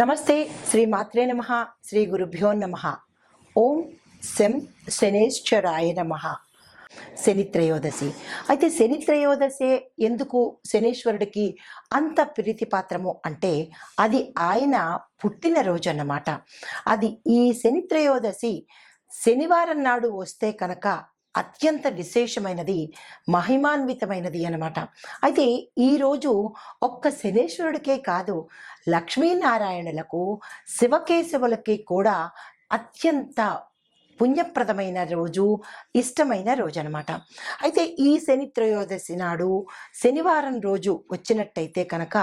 నమస్తే శ్రీ మాత్రే నమ శ్రీ గురుభ్యో నమ. ఓం శం శనేశ్వరాయ నమ. శని త్రయోదశి. అయితే శని త్రయోదశి ఎందుకు శనేశ్వరుడికి అంత ప్రీతిపాత్రము అంటే అది ఆయన పుట్టినరోజు అన్నమాట అది ఈ శని త్రయోదశి శనివారం నాడు వస్తే కనుక అత్యంత విశేషమైనది మహిమాన్వితమైనది అనమాట అయితే ఈరోజు ఒక్క శనేశ్వరుడికే కాదు లక్ష్మీనారాయణులకు శివకేశవులకి కూడా అత్యంత పుణ్యప్రదమైన రోజు ఇష్టమైన రోజు అనమాట అయితే ఈ శని త్రయోదశి నాడు శనివారం రోజు వచ్చినట్టయితే కనుక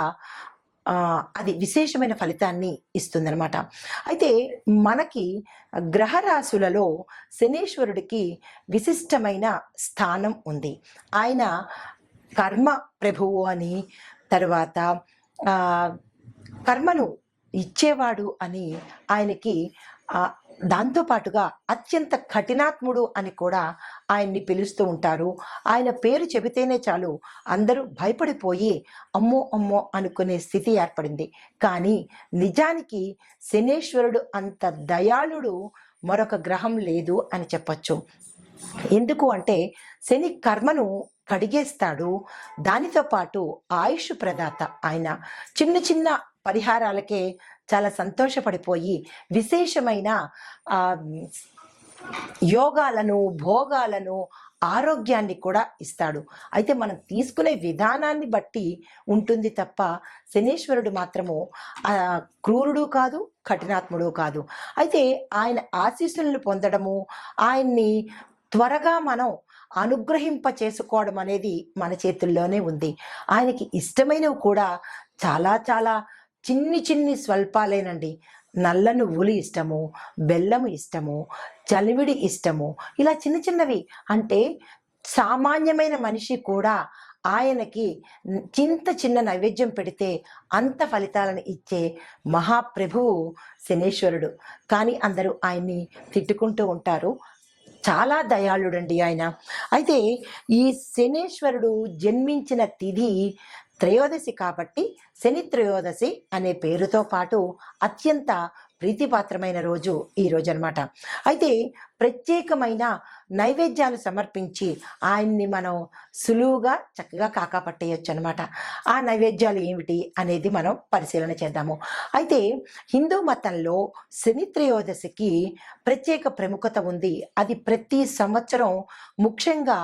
అది విశేషమైన ఫలితాన్ని ఇస్తుందనమాట అయితే మనకి గ్రహరాశులలో శనీశ్వరుడికి విశిష్టమైన స్థానం ఉంది. ఆయన కర్మ ప్రభువు అని తర్వాత కర్మను ఇచ్చేవాడు అని ఆయనకి దాంతోపాటుగా అత్యంత కఠినాత్ముడు అని కూడా ఆయన్ని పిలుస్తూ ఉంటారు. ఆయన పేరు చెబితేనే చాలు అందరూ భయపడిపోయి అమ్మో అమ్మో అనుకునే స్థితి ఏర్పడింది. కానీ నిజానికి శనేశ్వరుడు అంత దయాళుడు మరొక గ్రహం లేదు అని చెప్పొచ్చు. ఎందుకు అంటే శని కర్మను కడిగేస్తాడు. దానితో పాటు ఆయుష్ ప్రదాత ఆయన చిన్న చిన్న పరిహారాలకే చాలా సంతోషపడిపోయి విశేషమైన యోగాలను భోగాలను ఆరోగ్యాన్ని కూడా ఇస్తాడు. అయితే మనం తీసుకునే విధానాన్ని బట్టి ఉంటుంది తప్ప శనీశ్వరుడు మాత్రము క్రూరుడు కాదు కఠినాత్ముడు కాదు. అయితే ఆయన ఆశీస్సులను పొందడము ఆయన్ని త్వరగా మనం అనుగ్రహింప చేసుకోవడం అనేది మన చేతుల్లోనే ఉంది. ఆయనకి ఇష్టమైనవి కూడా చాలా చాలా చిన్ని చిన్ని స్వల్పాలేనండి. నల్ల నువ్వులు ఇష్టము బెల్లము ఇష్టము చలివిడి ఇష్టము ఇలా చిన్న చిన్నవి. అంటే సామాన్యమైన మనిషి కూడా ఆయనకి చింత చిన్న నైవేద్యం పెడితే అంత ఫలితాలను ఇచ్చే మహాప్రభువు శనేశ్వరుడు. కానీ అందరూ ఆయన్ని తిట్టుకుంటూ ఉంటారు. చాలా దయాళుడండి ఆయన. అయితే ఈ శనేశ్వరుడు జన్మించిన తిథి త్రయోదశి కాబట్టి శని త్రయోదశి అనే పేరుతో పాటు అత్యంత ప్రీతిపాత్రమైన రోజు ఈ రోజు అనమాట అయితే ప్రత్యేకమైన నైవేద్యాలు సమర్పించి ఆయన్ని మనం సులువుగా చక్కగా కాకాపట్టేయచ్చు అనమాట ఆ నైవేద్యాలు ఏమిటి అనేది మనం పరిశీలన చేద్దాము. అయితే హిందూ మతంలో శని త్రయోదశికి ప్రత్యేక ప్రముఖత ఉంది. అది ప్రతి సంవత్సరం ముఖ్యంగా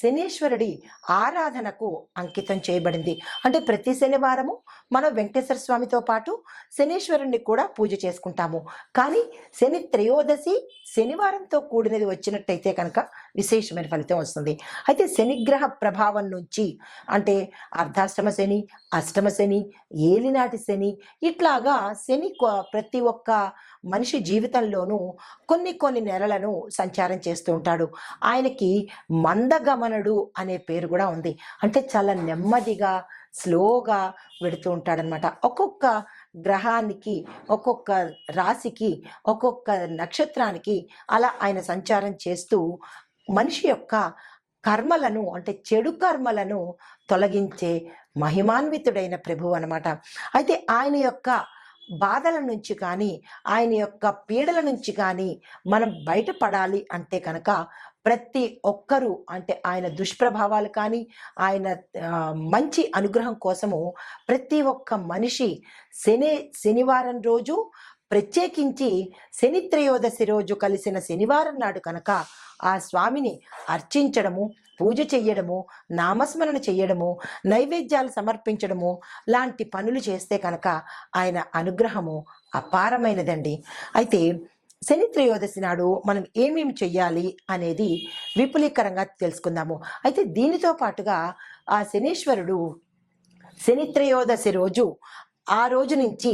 శనీశ్వరుడి ఆరాధనకు అంకితం చేయబడింది. అంటే ప్రతి శనివారము మనం వెంకటేశ్వర స్వామితో పాటు శనీశ్వరుణ్ణి కూడా పూజ చేసుకుంటాము. కానీ శని త్రయోదశి శనివారంతో కూడినది వచ్చినట్టయితే కనుక విశేషమైన ఫలితం వస్తుంది. అయితే శనిగ్రహ ప్రభావం నుంచి అంటే అర్ధాష్టమ శని అష్టమ శని ఏలినాటి శని ఇట్లాగా శని ప్రతి ఒక్క మనిషి జీవితంలోనూ కొన్ని కొన్ని నెలలను సంచారం చేస్తూ ఉంటాడు. ఆయనకి మందగమనుడు అనే పేరు కూడా ఉంది. అంటే చాలా నెమ్మదిగా స్లోగా వెడుతూ ఉంటాడనమాట ఒక్కొక్క గ్రహానికి ఒక్కొక్క రాశికి ఒక్కొక్క నక్షత్రానికి అలా ఆయన సంచారం చేస్తూ మనిషి యొక్క కర్మలను అంటే చెడు కర్మలను తొలగించే మహిమాన్వితుడైన ప్రభువు అనమాట అయితే ఆయన యొక్క బాధల నుంచి కానీ ఆయన యొక్క పీడల నుంచి కానీ మనం బయటపడాలి అంటే కనుక ప్రతి ఒక్కరూ అంటే ఆయన దుష్ప్రభావాలు కానీ ఆయన మంచి అనుగ్రహం కోసము ప్రతి ఒక్క మనిషి శని శనివారం రోజు ప్రత్యేకించి శని త్రయోదశి రోజు కలిసిన శనివారం నాడు కనుక ఆ స్వామిని అర్చించడము పూజ చెయ్యడము నామస్మరణ చెయ్యడము నైవేద్యాలు సమర్పించడము లాంటి పనులు చేస్తే కనుక ఆయన అనుగ్రహము అపారమైనదండి. అయితే శని త్రయోదశి నాడు మనం ఏమేమి చెయ్యాలి అనేది విపులీకరంగా తెలుసుకుందాము. అయితే దీనితో పాటుగా ఆ శనీశ్వరుడు శని త్రయోదశి రోజు ఆ రోజు నుంచి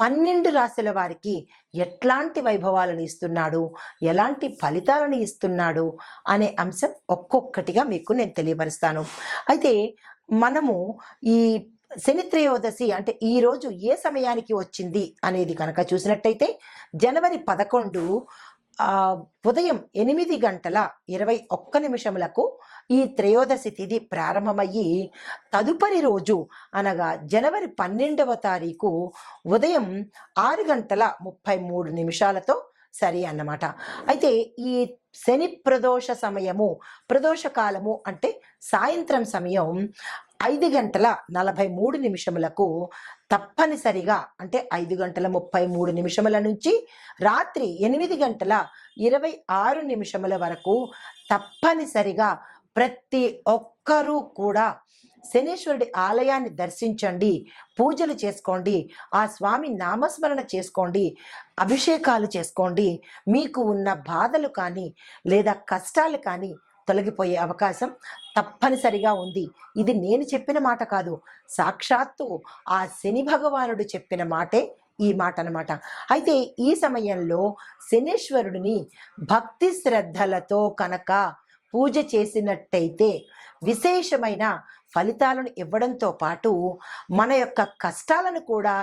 పన్నెండు రాశుల వారికి ఎట్లాంటి వైభవాలను ఇస్తున్నాడు ఎలాంటి ఫలితాలను ఇస్తున్నాడు అనే అంశం ఒక్కొక్కటిగా మీకు నేను తెలియపరుస్తాను. అయితే మనము ఈ శని త్రయోదశి అంటే ఈ రోజు ఏ సమయానికి వచ్చింది అనేది కనుక చూసినట్టయితే జనవరి పదకొండు ఉదయం ఎనిమిది గంటల ఇరవై ఒక్క నిమిషములకు ఈ త్రయోదశి తిథి ప్రారంభమయ్యి తదుపరి రోజు అనగా జనవరి పన్నెండవ తారీఖు ఉదయం ఆరు గంటల ముప్పై మూడు నిమిషాలతో సరి అన్నమాట. అయితే ఈ శని ప్రదోష సమయము ప్రదోష కాలము అంటే సాయంత్రం సమయం ఐదు గంటల నలభై మూడు నిమిషములకు తప్పనిసరిగా అంటే ఐదు గంటల ముప్పై మూడు నిమిషముల నుంచి రాత్రి ఎనిమిది గంటల ఇరవై ఆరు నిమిషముల వరకు తప్పనిసరిగా ప్రతి ఒక్కరూ కూడా శనీశ్వరుడి ఆలయాన్ని దర్శించండి పూజలు చేసుకోండి ఆ స్వామి నామస్మరణ చేసుకోండి అభిషేకాలు చేసుకోండి. మీకు ఉన్న బాధలు కానీ లేదా కష్టాలు కానీ తొలగిపోయే అవకాశం తప్పనిసరిగా ఉంది. ఇది నేను చెప్పిన మాట కాదు. సాక్షాత్తు ఆ శని భగవానుడు చెప్పిన మాటే ఈ మాట అన్నమాట అయితే ఈ సమయంలో శనీశ్వరుడిని భక్తి శ్రద్ధలతో కనుక పూజ చేసినట్టయితే విశేషమైన ఫలితాలను ఇవ్వడంతో పాటు మన యొక్క కష్టాలను కూడా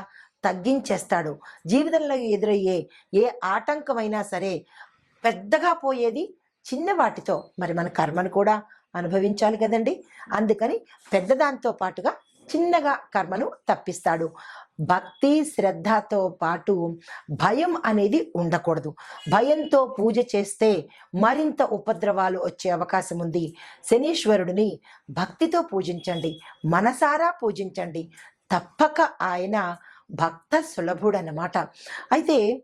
తగ్గించేస్తాడు. జీవితంలో ఎదురయ్యే ఏ ఆటంకమైనా సరే పెద్దగా పోయేది చిన్న వాటితో మరి మన కర్మను కూడా అనుభవించాలి కదండి. అందుకని పెద్దదాంతో పాటుగా చిన్నగా కర్మను తప్పిస్తాడు. భక్తి శ్రద్ధతో పాటు భయం అనేది ఉండకూడదు. భయంతో పూజ చేస్తే మరింత ఉపద్రవాలు వచ్చే అవకాశం ఉంది. శనీశ్వరుడిని భక్తితో పూజించండి. మనసారా పూజించండి. తప్పక ఆయన భక్త సులభుడన్నమాట. అయితే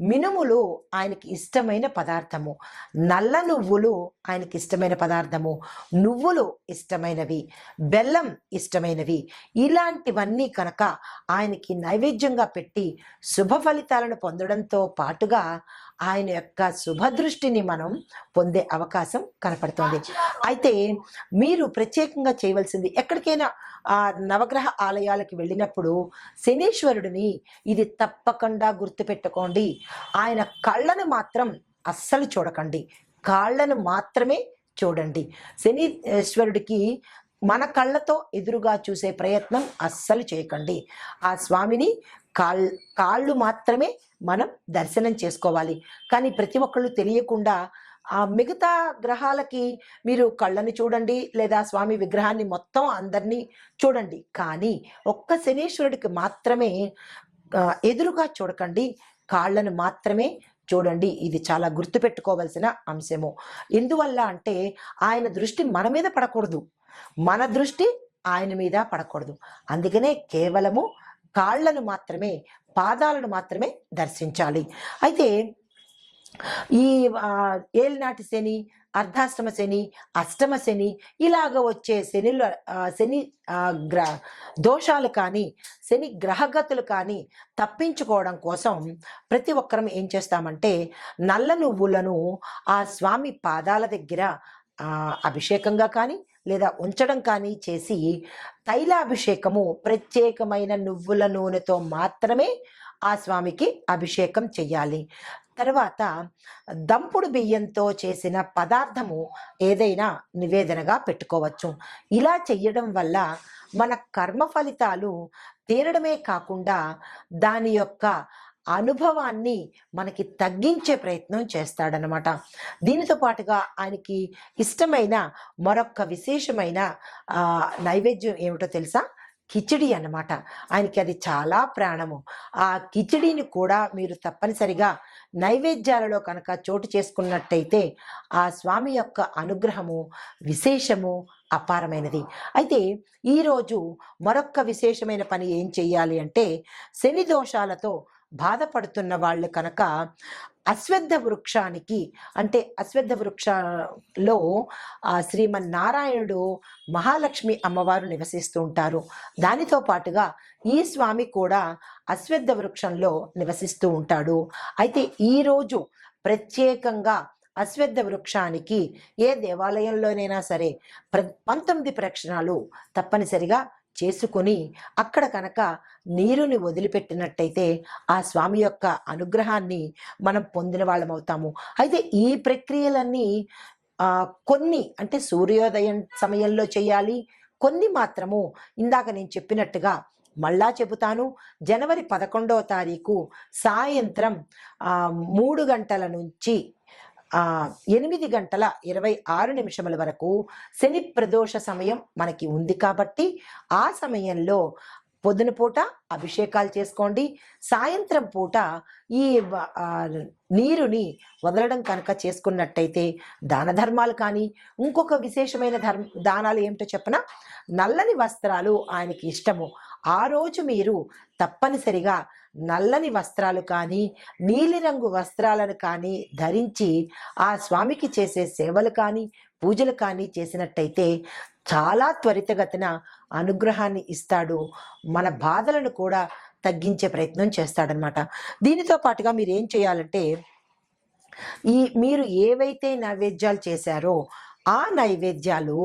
మినుములు ఆయనకి ఇష్టమైన పదార్థము. నల్ల నువ్వులు ఆయనకి ఇష్టమైన పదార్థము. నువ్వులు ఇష్టమైనవి. బెల్లం ఇష్టమైనవి. ఇలాంటివన్నీ కనుక ఆయనకి నైవేద్యంగా పెట్టి శుభ ఫలితాలను పొందడంతో పాటుగా ఆయన యొక్క శుభదృష్టిని మనం పొందే అవకాశం కనపడుతుంది. అయితే మీరు ప్రత్యేకంగా చేయవలసింది ఎక్కడికైనా ఆ నవగ్రహ ఆలయాలకు వెళ్ళినప్పుడు శనీశ్వరుడిని ఇది తప్పకుండా గుర్తుపెట్టుకోండి. ఆయన కళ్ళను మాత్రం అస్సలు చూడకండి. కాళ్ళను మాత్రమే చూడండి. శనీశ్వరుడికి మన కళ్ళతో ఎదురుగా చూసే ప్రయత్నం అస్సలు చేయకండి. ఆ స్వామిని కాళ్ కాళ్ళు మాత్రమే మనం దర్శనం చేసుకోవాలి. కానీ ప్రతి ఒక్కళ్ళు తెలియకుండా ఆ మిగతా గ్రహాలకి మీరు కళ్ళని చూడండి లేదా స్వామి విగ్రహాన్ని మొత్తం అందరినీ చూడండి. కానీ ఒక్క శనీశ్వరుడికి మాత్రమే ఎదురుగా చూడకండి. కాళ్ళను మాత్రమే చూడండి ఇది చాలా గుర్తుపెట్టుకోవాల్సిన అంశము. ఎందువల్ల అంటే ఆయన దృష్టి మన మీద పడకూడదు. మన దృష్టి ఆయన మీద పడకూడదు. అందుకనే కేవలము కాళ్ళను మాత్రమే పాదాలను మాత్రమే దర్శించాలి. అయితే ఈ ఏలినాటి శని అర్ధాష్టమ శని అష్టమ శని ఇలాగ వచ్చే శనిలో శని ఆ, గ్ర దోషాలు కానీ శని గ్రహగతులు కానీ తప్పించుకోవడం కోసం ప్రతి ఒక్కరం ఏం చేస్తామంటే నల్ల నువ్వులను ఆ స్వామి పాదాల దగ్గర అభిషేకంగా కానీ లేదా ఉంచడం కానీ చేసి తైలాభిషేకము ప్రత్యేకమైన నువ్వుల నూనెతో మాత్రమే ఆ స్వామికి అభిషేకం చెయ్యాలి. తర్వాత దంపుడు బియ్యంతో చేసిన పదార్థము ఏదైనా నివేదనగా పెట్టుకోవచ్చు. ఇలా చెయ్యడం వల్ల మన కర్మ ఫలితాలు తీరడమే కాకుండా దాని యొక్క అనుభవాన్ని మనకి తగ్గించే ప్రయత్నం చేస్తాడనమాట దీనితో పాటుగా ఆయనకి ఇష్టమైన మరొక విశేషమైన నైవేద్యం ఏమిటో తెలుసా? కిచిడి అన్నమాట. ఆయనకి అది చాలా ప్రాణము. ఆ కిచిడిని కూడా మీరు తప్పనిసరిగా నైవేద్యాలలో కనుక చోటు చేసుకున్నట్టయితే ఆ స్వామి యొక్క అనుగ్రహము విశేషము అపారమైనది. అయితే ఈరోజు మరొక్క విశేషమైన పని ఏం చేయాలి అంటే శని దోషాలతో బాధపడుతున్న వాళ్ళు కనుక అశ్వద్ధ వృక్షానికి అంటే అశ్వద్ధ వృక్షలో ఆ శ్రీమన్నారాయణుడు మహాలక్ష్మి అమ్మవారు నివసిస్తూ ఉంటారు. దానితో పాటుగా ఈ స్వామి కూడా అశ్వద్ధ వృక్షంలో నివసిస్తూ ఉంటాడు. అయితే ఈరోజు ప్రత్యేకంగా అశ్వద్ధ వృక్షానికి ఏ దేవాలయంలోనైనా సరే ప్ర పంతొమ్మిది ప్రక్షణాలు తప్పనిసరిగా చేసుకొని అక్కడ కనుక నీరుని వదిలిపెట్టినట్టయితే ఆ స్వామి యొక్క అనుగ్రహాన్ని మనం పొందిన వాళ్ళం అవుతాము. అయితే ఈ ప్రక్రియలన్నీ కొన్ని అంటే సూర్యోదయం సమయంలో చేయాలి కొన్ని మాత్రము ఇందాక నేను చెప్పినట్టుగా మళ్ళా చెబుతాను. జనవరి పదకొండవ తారీఖు సాయంత్రం మూడు గంటల నుంచి ఎనిమిది గంటల ఇరవై ఆరు నిమిషముల వరకు శని ప్రదోష సమయం మనకి ఉంది కాబట్టి ఆ సమయంలో పొద్దున పూట అభిషేకాలు చేసుకోండి. సాయంత్రం పూట ఈ నీరుని వదలడం కనుక చేసుకున్నట్టయితే దాన ధర్మాలు కానీ ఇంకొక విశేషమైన ధర్మ దానాలు ఏమిటో చెప్పన? నల్లని వస్త్రాలు ఆయనకి ఇష్టము. ఆ రోజు మీరు తప్పనిసరిగా నల్లని వస్త్రాలు కానీ నీలిరంగు వస్త్రాలను కానీ ధరించి ఆ స్వామికి చేసే సేవలు కానీ పూజలు కానీ చేసినట్టయితే చాలా త్వరితగతిన అనుగ్రహాన్ని ఇస్తాడు. మన బాధలను కూడా తగ్గించే ప్రయత్నం చేస్తాడనమాట. దీనితో పాటుగా మీరు ఏం చేయాలంటే ఈ మీరు ఏవైతే నైవేద్యాలు చేశారో ఆ నైవేద్యాలు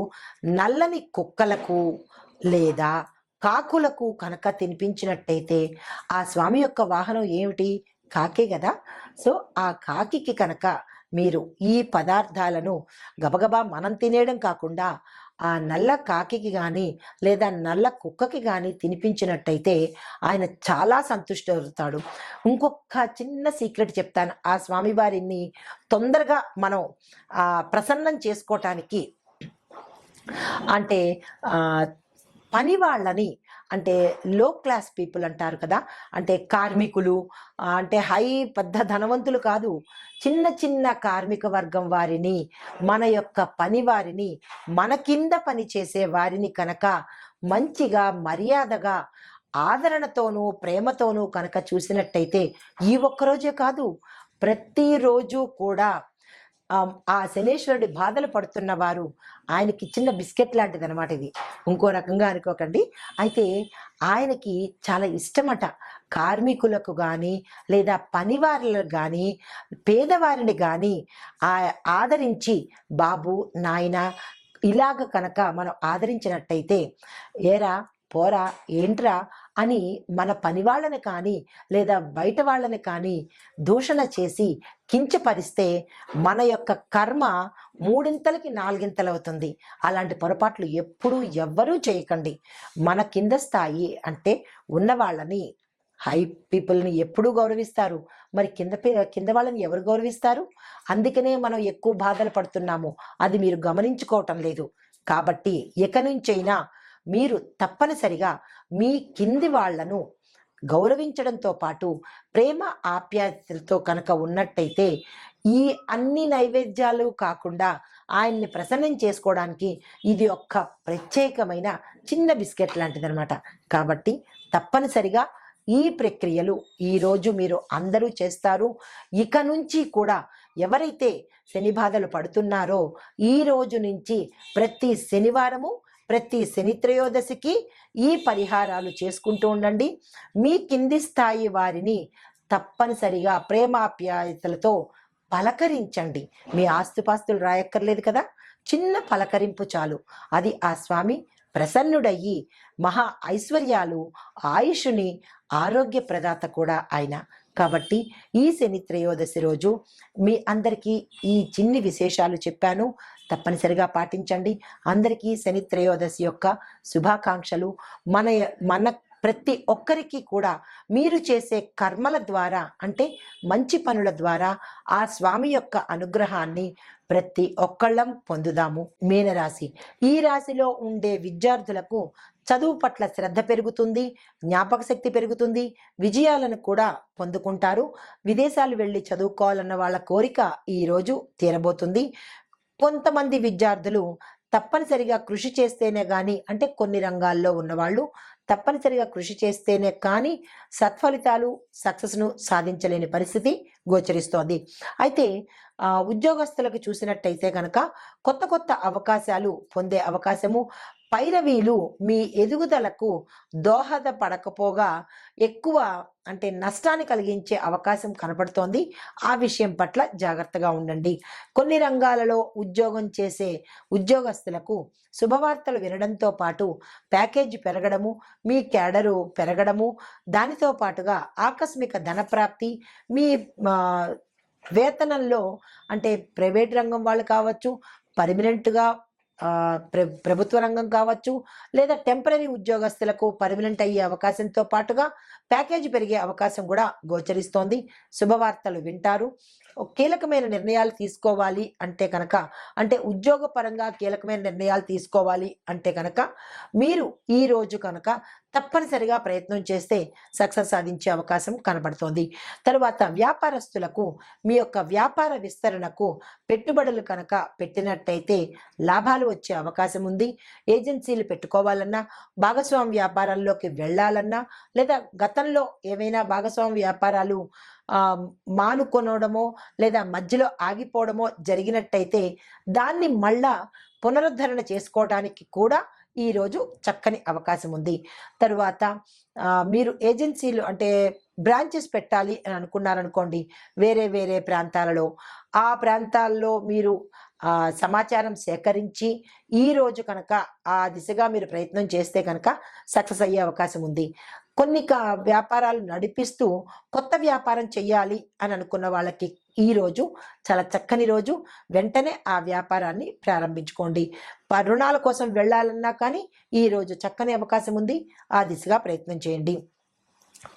నల్లని కుక్కలకు లేదా కాకులకు కనుక తినిపించినట్టయితే ఆ స్వామి యొక్క వాహనం ఏమిటి? కాకే కదా. సో ఆ కాకికి కనుక మీరు ఈ పదార్థాలను గబగబా మనం తినేయడం కాకుండా ఆ నల్ల కాకికి కానీ లేదా నల్ల కుక్కకి కానీ తినిపించినట్టయితే ఆయన చాలా సంతుష్టి అవుతాడు ఇంకొక చిన్న సీక్రెట్ చెప్తాను. ఆ స్వామివారిని తొందరగా మనం ప్రసన్నం చేసుకోవటానికి అంటే పని వాళ్ళని అంటే లో క్లాస్ పీపుల్ అంటారు కదా అంటే కార్మికులు అంటే హై పెద్ద ధనవంతులు కాదు. చిన్న చిన్న కార్మిక వర్గం వారిని మన యొక్క పని వారిని మన కింద పని చేసే వారిని కనుక మంచిగా మర్యాదగా ఆదరణతోనూ ప్రేమతోనూ కనుక చూసినట్టయితే ఈ ఒక్కరోజే కాదు. ప్రతిరోజు కూడా ఆ, శనేశ్వరుడి బాధలు పడుతున్న వారు ఆయనకి చిన్న బిస్కెట్ లాంటిది అనమాట ఇది. ఇంకో రకంగా అనుకోకండి. అయితే ఆయనకి చాలా ఇష్టమట. కార్మికులకు కానీ లేదా పనివారులకు కానీ పేదవారిని కానీ ఆ ఆదరించి బాబు నాయన ఇలాగ కనుక మనం ఆదరించినట్టయితే ఏరా పోరా ఏంట్రా అని మన పని వాళ్ళని కానీ లేదా బయట వాళ్ళని కానీ దూషణ చేసి కించపరిస్తే మన యొక్క కర్మ మూడింతలకి నాలుగింతలు అవుతుంది అలాంటి పొరపాట్లు ఎప్పుడూ ఎవ్వరూ చేయకండి. మన కింద స్థాయి అంటే ఉన్న వాళ్ళని హై పీపుల్ని ఎప్పుడూ గౌరవిస్తారు. మరి కింద పే- కింద వాళ్ళని ఎవరు గౌరవిస్తారు? అందుకనే మనం ఎక్కువ బాధలు పడుతున్నాము. అది మీరు గమనించుకోవటం లేదు. కాబట్టి ఇక నుంచైనా మీరు తప్పనిసరిగా మీ కింది వాళ్ళను గౌరవించడంతో పాటు ప్రేమ ఆప్యాయతలతో కనుక ఉన్నట్టయితే ఈ అన్ని నైవేద్యాలు కాకుండా ఆయన్ని ప్రసన్నం చేసుకోవడానికి ఇది ఒక్క ప్రత్యేకమైన చిన్న బిస్కెట్ లాంటిదనమాట కాబట్టి తప్పనిసరిగా ఈ ప్రక్రియలు ఈరోజు మీరు అందరూ చేస్తారు. ఇక నుంచి కూడా ఎవరైతే శని బాధలు పడుతున్నారో ఈ రోజు నుంచి ప్రతి శనివారము ప్రతి శని త్రయోదశికి ఈ పరిహారాలు చేసుకుంటూ ఉండండి. మీ కింది స్థాయి వారిని తప్పనిసరిగా ప్రేమాప్యాయతలతో పలకరించండి. మీ ఆస్తుపాస్తులు రాయక్కర్లేదు కదా? చిన్న పలకరింపు చాలు. అది ఆ స్వామి ప్రసన్నుడయ్యి మహా ఐశ్వర్యాలు ఆయుషుని ఆరోగ్య ప్రదాత కూడా ఆయన. కాబట్టి ఈ శని త్రయోదశి రోజు మీ అందరికీ ఈ చిన్ని విశేషాలు చెప్పాను. తప్పనిసరిగా పాటించండి. అందరికీ శని త్రయోదశి యొక్క శుభాకాంక్షలు. మన మన ప్రతి ఒక్కరికి కూడా మీరు చేసే కర్మల ద్వారా అంటే మంచి పనుల ద్వారా ఆ స్వామి యొక్క అనుగ్రహాన్ని ప్రతి ఒక్కళ్ళం పొందుదాము. మీనరాశి. ఈ రాశిలో ఉండే విద్యార్థులకు చదువు పట్ల శ్రద్ధ పెరుగుతుంది జ్ఞాపక శక్తి పెరుగుతుంది విజయాలను కూడా పొందుకుంటారు. విదేశాలు వెళ్ళి చదువుకోవాలన్న వాళ్ళ కోరిక ఈరోజు తీరబోతుంది. కొంతమంది విద్యార్థులు తప్పనిసరిగా కృషి చేస్తేనే కానీ అంటే కొన్ని రంగాల్లో ఉన్నవాళ్ళు తప్పనిసరిగా కృషి చేస్తేనే కానీ సత్ఫలితాలు సక్సెస్ను సాధించలేని పరిస్థితి గోచరిస్తోంది. అయితే ఉద్యోగస్తులకు చూసినట్టయితే కనుక కొత్త కొత్త అవకాశాలు పొందే అవకాశము పైరవీలు మీ ఎదుగుదలకు దోహదపడకపోగా ఎక్కువ అంటే నష్టాన్ని కలిగించే అవకాశం కనపడుతోంది. ఆ విషయం పట్ల జాగ్రత్తగా ఉండండి. కొన్ని రంగాలలో ఉద్యోగం చేసే ఉద్యోగస్తులకు శుభవార్తలు వినడంతో పాటు ప్యాకేజ్ పెరగడము మీ క్యాడరు పెరగడము దానితో పాటుగా ఆకస్మిక ధనప్రాప్తి మీ వేతనంలో అంటే ప్రైవేట్ రంగం వాళ్ళు కావచ్చు పర్మనెంట్గా ప్రభుత్వ రంగం కావచ్చు లేదా టెంపరీ ఉద్యోగస్తులకు పర్మనెంట్ అయ్యే అవకాశంతో పాటుగా ప్యాకేజీ పెరిగే అవకాశం కూడా గోచరిస్తోంది. శుభవార్తలు వింటారు. కీలకమైన నిర్ణయాలు తీసుకోవాలి అంటే కనుక అంటే ఉద్యోగపరంగా కీలకమైన నిర్ణయాలు తీసుకోవాలి అంటే కనుక మీరు ఈ రోజు కనుక తప్పనిసరిగా ప్రయత్నం చేస్తే సక్సెస్ సాధించే అవకాశం కనబడుతోంది. తరువాత వ్యాపారస్తులకు మీ యొక్క వ్యాపార విస్తరణకు పెట్టుబడులు కనుక పెట్టినట్టయితే లాభాలు వచ్చే అవకాశం ఉంది. ఏజెన్సీలు పెట్టుకోవాలన్నా భాగస్వామి వ్యాపారాల్లోకి వెళ్ళాలన్నా లేదా గతంలో ఏవైనా భాగస్వామి వ్యాపారాలు మానుకొనడమో లేదా మధ్యలో ఆగిపోవడమో జరిగినట్టయితే దాన్ని మళ్ళా పునరుద్ధరణ చేసుకోవడానికి కూడా ఈరోజు చక్కని అవకాశం ఉంది. తరువాత మీరు ఏజెన్సీలు అంటే బ్రాంచెస్ పెట్టాలి అని అనుకున్నారనుకోండి వేరే వేరే ప్రాంతాలలో ఆ ప్రాంతాల్లో మీరు సమాచారం సేకరించి ఈరోజు కనుక ఆ దిశగా మీరు ప్రయత్నం చేస్తే కనుక సక్సెస్ అయ్యే అవకాశం ఉంది. కొన్ని కా- వ్యాపారాలు నడిపిస్తూ కొత్త వ్యాపారం చేయాలి అని అనుకున్న వాళ్ళకి ఈ రోజు చాలా చక్కని రోజు. వెంటనే ఆ వ్యాపారాన్ని ప్రారంభించుకోండి. ప- రుణాల కోసం వెళ్ళాలన్నా కానీ ఈ రోజు చక్కని అవకాశం ఉంది. ఆ దిశగా ప్రయత్నం చేయండి.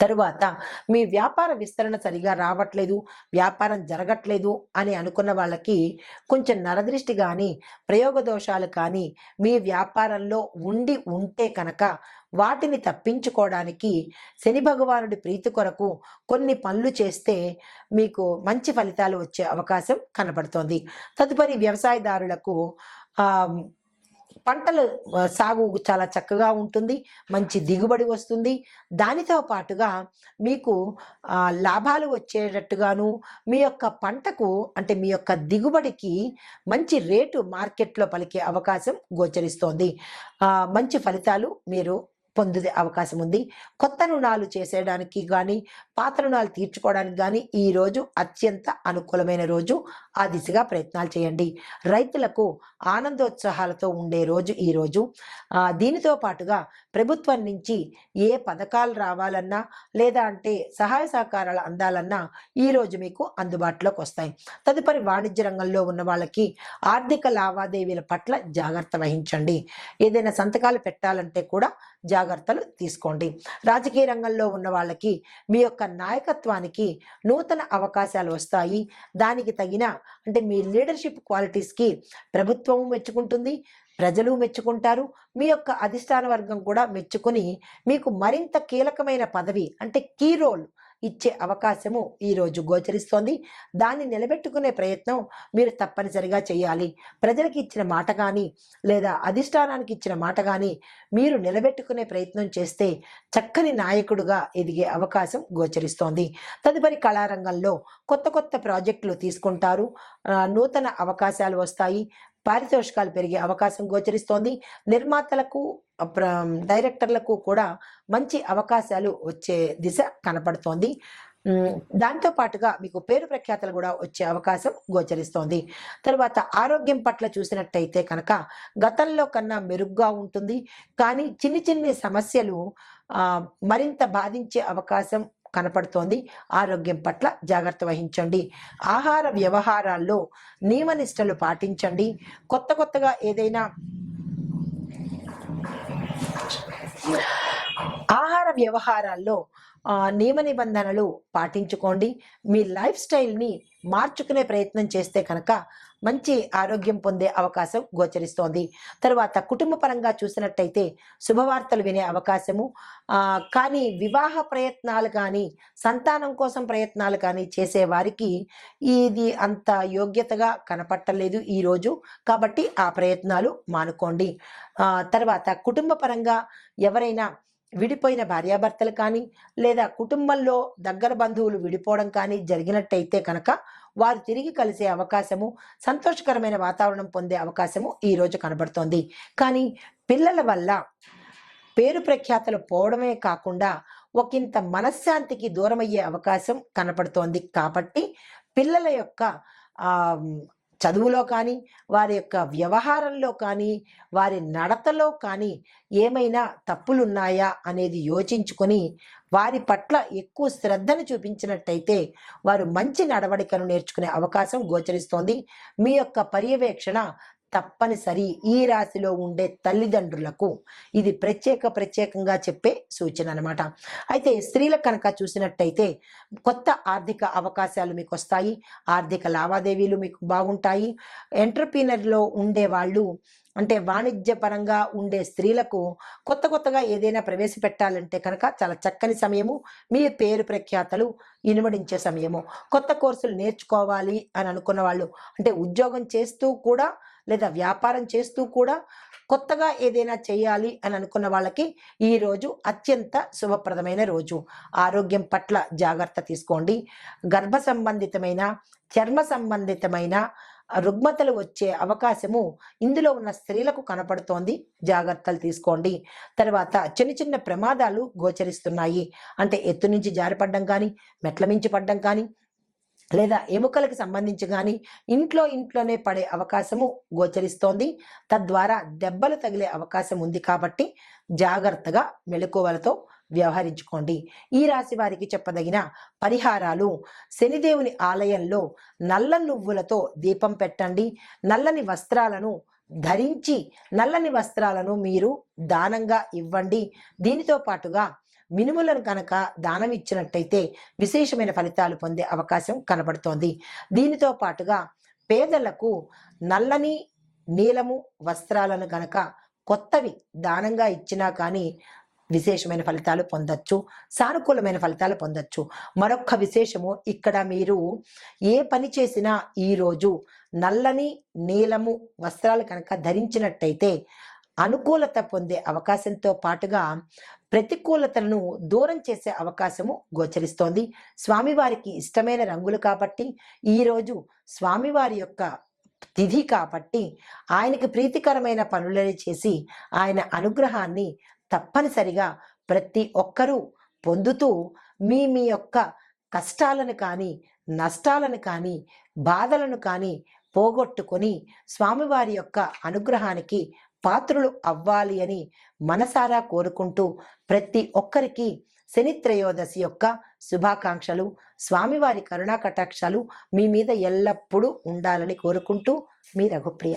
తరువాత మీ వ్యాపార విస్తరణ సరిగా రావట్లేదు వ్యాపారం జరగట్లేదు అని అనుకున్న వాళ్ళకి కొంచెం నరదృష్టి కానీ ప్రయోగ దోషాలు కానీ మీ వ్యాపారంలో ఉండి ఉంటే కనుక వాటిని తప్పించుకోవడానికి శని భగవానుడి ప్రీతి కొరకు కొన్ని పనులు చేస్తే మీకు మంచి ఫలితాలు వచ్చే అవకాశం కనబడుతోంది. తదుపరి వ్యవసాయదారులకు పంటలు సాగు చాలా చక్కగా ఉంటుంది మంచి దిగుబడి వస్తుంది. దానితో పాటుగా మీకు లాభాలు వచ్చేటట్టుగాను మీ యొక్క పంటకు అంటే మీ యొక్క దిగుబడికి మంచి రేటు మార్కెట్లో పలికే అవకాశం గోచరిస్తోంది. మంచి ఫలితాలు మీరు పొందే అవకాశం ఉంది. కొత్త రుణాలు చేసేయడానికి కానీ పాత రుణాలు తీర్చుకోవడానికి కానీ ఈ రోజు అత్యంత అనుకూలమైన రోజు. ఆ దిశగా ప్రయత్నాలు చేయండి. రైతులకు ఆనందోత్సాహాలతో ఉండే రోజు ఈరోజు దీనితో పాటుగా ప్రభుత్వం నుంచి ఏ పథకాలు రావాలన్నా లేదా అంటే సహాయ సహకారాలు అందాలన్నా ఈ రోజు మీకు అందుబాటులోకి వస్తాయి. తదుపరి వాణిజ్య రంగంలో ఉన్న వాళ్ళకి ఆర్థిక లావాదేవీల పట్ల జాగ్రత్త వహించండి. ఏదైనా సంతకాలు పెట్టాలంటే కూడా జాగ్రత్తలు తీసుకోండి. రాజకీయ రంగంలో ఉన్న వాళ్ళకి మీ యొక్క నాయకత్వానికి నూతన అవకాశాలు వస్తాయి. దానికి తగిన అంటే మీ లీడర్షిప్ క్వాలిటీస్కి ప్రభుత్వము మెచ్చుకుంటుంది. ప్రజలు మెచ్చుకుంటారు. మీ యొక్క అధిష్టాన వర్గం కూడా మెచ్చుకొని మీకు మరింత కీలకమైన పదవి అంటే కీ రోల్ ఇచ్చే అవకాశము ఈరోజు గోచరిస్తోంది. దాన్ని నిలబెట్టుకునే ప్రయత్నం మీరు తప్పనిసరిగా చేయాలి. ప్రజలకు ఇచ్చిన మాట కానీ లేదా అధిష్టానానికి ఇచ్చిన మాట కానీ మీరు నిలబెట్టుకునే ప్రయత్నం చేస్తే చక్కని నాయకుడుగా ఎదిగే అవకాశం గోచరిస్తోంది. తదుపరి కళారంగంలో కొత్త కొత్త ప్రాజెక్టులు తీసుకుంటారు. నూతన అవకాశాలు వస్తాయి. పారితోషికాలు పెరిగే అవకాశం గోచరిస్తోంది. నిర్మాతలకు డైరెక్టర్లకు కూడా మంచి అవకాశాలు వచ్చే దిశ కనపడుతోంది. దాంతో పాటుగా మీకు పేరు ప్రఖ్యాతలు కూడా వచ్చే అవకాశం గోచరిస్తోంది. తర్వాత ఆరోగ్యం పట్ల చూసినట్టయితే కనుక గతంలో కన్నా మెరుగ్గా ఉంటుంది. కానీ చిన్ని చిన్ని సమస్యలు మరింత బాధించే అవకాశం కనపడుతోంది. ఆరోగ్యం పట్ల జాగ్రత్త వహించండి. ఆహార వ్యవహారాల్లో నియమనిష్టలు పాటించండి. కొత్త కొత్తగా ఏదైనా ఆహార వ్యవహారాల్లో నియమ నిబంధనలు పాటించుకోండి. మీ లైఫ్ స్టైల్ని మార్చుకునే ప్రయత్నం చేస్తే కనుక మంచి ఆరోగ్యం పొందే అవకాశం గోచరిస్తోంది. తర్వాత కుటుంబ పరంగా చూసినట్టయితే శుభవార్తలు వినే అవకాశము. కానీ వివాహ ప్రయత్నాలు కానీ సంతానం కోసం ప్రయత్నాలు కానీ చేసే వారికి ఇది అంత యోగ్యతగా కనపట్టలేదు ఈరోజు. కాబట్టి ఆ ప్రయత్నాలు మానుకోండి. తర్వాత కుటుంబ పరంగా ఎవరైనా విడిపోయిన భార్యాభర్తలు కానీ లేదా కుటుంబంలో దగ్గర బంధువులు విడిపోవడం కానీ జరిగినట్టయితే కనుక వారు తిరిగి కలిసే అవకాశము సంతోషకరమైన వాతావరణం పొందే అవకాశము ఈ రోజు కనబడుతోంది. కానీ పిల్లల వల్ల పేరు ప్రఖ్యాతలు పోవడమే కాకుండా ఒకంత మనశ్శాంతికి దూరమయ్యే అవకాశం కనపడుతోంది. కాబట్టి పిల్లల యొక్క చదువులో కానీ వారి యొక్క వ్యవహారంలో కానీ వారి నడతలో కానీ ఏమైనా తప్పులున్నాయా అనేది యోచించుకొని వారి పట్ల ఎక్కువ శ్రద్ధను చూపించినట్టయితే వారు మంచి నడవడికను నేర్చుకునే అవకాశం గోచరిస్తోంది. మీ యొక్క పర్యవేక్షణ తప్పనిసరి ఈ రాశిలో ఉండే తల్లిదండ్రులకు ఇది ప్రత్యేక ప్రత్యేకంగా చెప్పే సూచన అనమాట అయితే స్త్రీల కనుక చూసినట్టయితే కొత్త ఆర్థిక అవకాశాలు మీకు వస్తాయి. ఆర్థిక లావాదేవీలు మీకు బాగుంటాయి. ఎంటర్ప్రీనర్లో ఉండే వాళ్ళు అంటే వాణిజ్యపరంగా ఉండే స్త్రీలకు కొత్త కొత్తగా ఏదైనా ప్రవేశపెట్టాలంటే కనుక చాలా చక్కని సమయము మీ పేరు ప్రఖ్యాతలు ఇనుమడించే సమయము. కొత్త కోర్సులు నేర్చుకోవాలి అని అనుకున్న వాళ్ళు అంటే ఉద్యోగం చేస్తూ కూడా లేదా వ్యాపారం చేస్తూ కూడా కొత్తగా ఏదైనా చేయాలి అని అనుకున్న వాళ్ళకి ఈ రోజు అత్యంత శుభప్రదమైన రోజు. ఆరోగ్యం పట్ల జాగ్రత్త తీసుకోండి. గర్భ సంబంధితమైన చర్మ సంబంధితమైన రుగ్మతలు వచ్చే అవకాశము ఇందులో ఉన్న స్త్రీలకు కనపడుతోంది. జాగ్రత్తలు తీసుకోండి. తర్వాత చిన్న చిన్న ప్రమాదాలు గోచరిస్తున్నాయి. అంటే ఎత్తు నుంచి జారిపడడం కానీ మెట్ల మించి పడ్డం కానీ లేదా ఎముకలకు సంబంధించి కానీ ఇంట్లో ఇంట్లోనే పడే అవకాశము గోచరిస్తోంది. తద్వారా దెబ్బలు తగిలే అవకాశం ఉంది కాబట్టి జాగ్రత్తగా మెలకువలతో వ్యవహరించుకోండి. ఈ రాశి వారికి చెప్పదగిన పరిహారాలు శనిదేవుని ఆలయంలో నల్ల నువ్వులతో దీపం పెట్టండి. నల్లని వస్త్రాలను ధరించి నల్లని వస్త్రాలను మీరు దానంగా ఇవ్వండి. దీనితో పాటుగా మినుములను కనుక దానం ఇచ్చినట్టయితే విశేషమైన ఫలితాలు పొందే అవకాశం కనబడుతోంది. దీనితో పాటుగా పేదలకు నల్లని నీలము వస్త్రాలను గనక కొత్తవి దానంగా ఇచ్చినా కానీ విశేషమైన ఫలితాలు పొందొచ్చు సానుకూలమైన ఫలితాలు పొందొచ్చు. మరొక విశేషము ఇక్కడ మీరు ఏ పని చేసినా ఈరోజు నల్లని నీలము వస్త్రాలు కనుక ధరించినట్టయితే అనుకూలత పొందే అవకాశంతో పాటుగా ప్రతికూలతలను దూరం చేసే అవకాశము గోచరిస్తోంది. స్వామివారికి ఇష్టమైన రంగులు కాబట్టి ఈరోజు స్వామివారి యొక్క తిథి కాబట్టి ఆయనకి ప్రీతికరమైన పనులని చేసి ఆయన అనుగ్రహాన్ని తప్పనిసరిగా ప్రతి ఒక్కరూ పొందుతూ మీ మీ యొక్క కష్టాలను కానీ నష్టాలను కానీ బాధలను కానీ పోగొట్టుకొని స్వామివారి యొక్క అనుగ్రహానికి పాత్రులు అవ్వాలి అని మనసారా కోరుకుంటూ ప్రతి ఒక్కరికి శనిత్రయోదశి యొక్క శుభాకాంక్షలు స్వామివారి కరుణా కటాక్షాలు మీ మీద ఎల్లప్పుడూ ఉండాలని కోరుకుంటూ మీ రఘుప్రియ.